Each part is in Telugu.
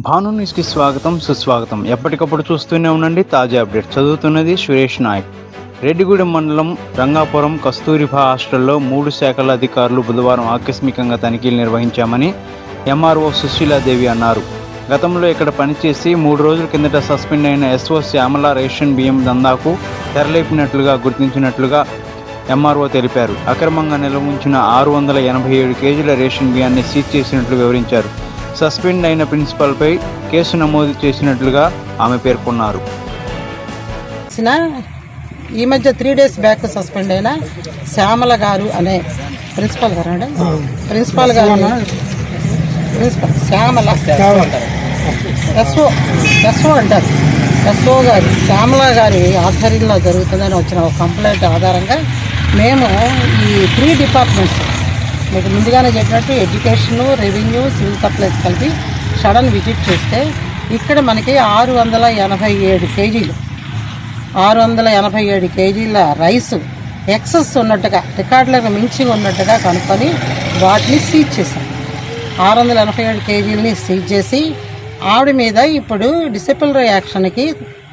భాను న్యూస్కి స్వాగతం సుస్వాగతం. ఎప్పటికప్పుడు చూస్తూనే ఉండండి. తాజా అప్డేట్ చదువుతున్నది సురేష్ నాయక్. రెడ్డిగూడెం మండలం రంగాపురం కస్తూరిబా హాస్టల్లో మూడు శాఖల అధికారులు బుధవారం ఆకస్మికంగా తనిఖీలు నిర్వహించామని ఎంఆర్ఓ సుశీలాదేవి అన్నారు. గతంలో ఇక్కడ పనిచేసి మూడు రోజుల కిందట సస్పెండ్ అయిన ఎస్ఓ శ్యామల రేషన్ బియ్యం దందాకు తెరలేపినట్లుగా గుర్తించినట్లుగా ఎంఆర్ఓ తెలిపారు. అక్రమంగా నిల్వ ఉంచిన ఆరు వందల ఎనభై ఏడు కేజీల రేషన్ బియ్యాన్ని సీజ్ చేసినట్లు వివరించారు. సస్పెండ్ అయిన ప్రిన్సిపల్పై కేసు నమోదు చేసినట్లుగా ఆమె పేర్కొన్నారు. ఈ మధ్య త్రీ డేస్ బ్యాక్ సస్పెండ్ అయిన శ్యామల గారు అనే ప్రిన్సిపల్ గారు అండి. ప్రిన్సిపల్ గారు ప్రిన్సిపల్ శ్యామల. ఎస్ఓ ఎస్ఓ అంటారు. ఎస్ఓ గారు శ్యామల గారి ఆధ్వర్యంలో జరుగుతుందని వచ్చిన ఒక కంప్లైంట్ ఆధారంగా మేము ఈ త్రీ డిపార్ట్మెంట్స్ మీకు ముందుగానే చెప్పినట్టు ఎడ్యుకేషన్ రెవెన్యూ సివిల్ సప్లైస్ కలిపి సడన్ విజిట్ చేస్తే ఇక్కడ మనకి ఆరు వందల ఎనభై ఏడు కేజీలు. ఆరు వందల ఎనభై ఏడు కేజీల రైస్ ఎక్సెస్ ఉన్నట్టుగా రికార్డులకు మించి ఉన్నట్టుగా కనుక్కొని వాటిని సీజ్ చేశాం. ఆరు వందల ఎనభై ఏడు కేజీలని సీజ్ చేసి ఆవిడ మీద ఇప్పుడు డిసిప్లినరీ యాక్షన్కి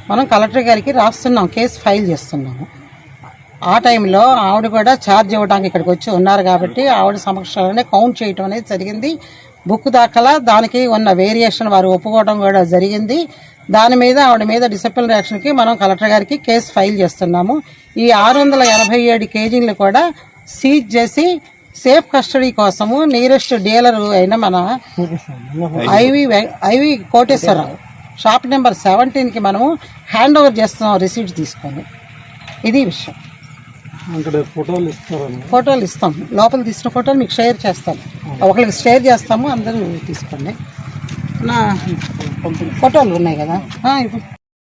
మనం కలెక్టర్ గారికి రాస్తున్నాం కేసు ఫైల్ చేస్తున్నాము. ఆ టైంలో ఆవిడ కూడా ఛార్జ్ ఇవ్వడానికి ఇక్కడికి వచ్చి ఉన్నారు కాబట్టి ఆవిడ సమక్షంలోనే కౌంట్ చేయటం అనేది జరిగింది. బుక్ దాఖలా దానికి ఉన్న వేరియేషన్ వారు ఒప్పుకోవడం కూడా జరిగింది. దాని మీద ఆవిడ మీద డిసిప్లిన్ యాక్షన్కి మనం కలెక్టర్ గారికి కేసు ఫైల్ చేస్తున్నాము. ఈ ఆరు వందల ఎనభై ఏడు కేజీలు కూడా సీజ్ చేసి సేఫ్ కస్టడీ కోసము నియరెస్ట్ డీలర్ అయిన మన IV IV Koteswararao shop number సెవెంటీన్కి మనము హ్యాండ్ ఓవర్ చేస్తున్నాం రిసీట్ తీసుకొని. ఇది విషయం. ఫోటోలు ఇస్తారని. ఫోటోలు ఇస్తాం. లోపల తీసిన ఫోటోలు మీకు షేర్ చేస్తాను ఒకరికి షేర్ చేస్తాము అందరూ తీసుకోండి. నా ఫోటోలు ఉన్నాయి కదా. ఇప్పుడు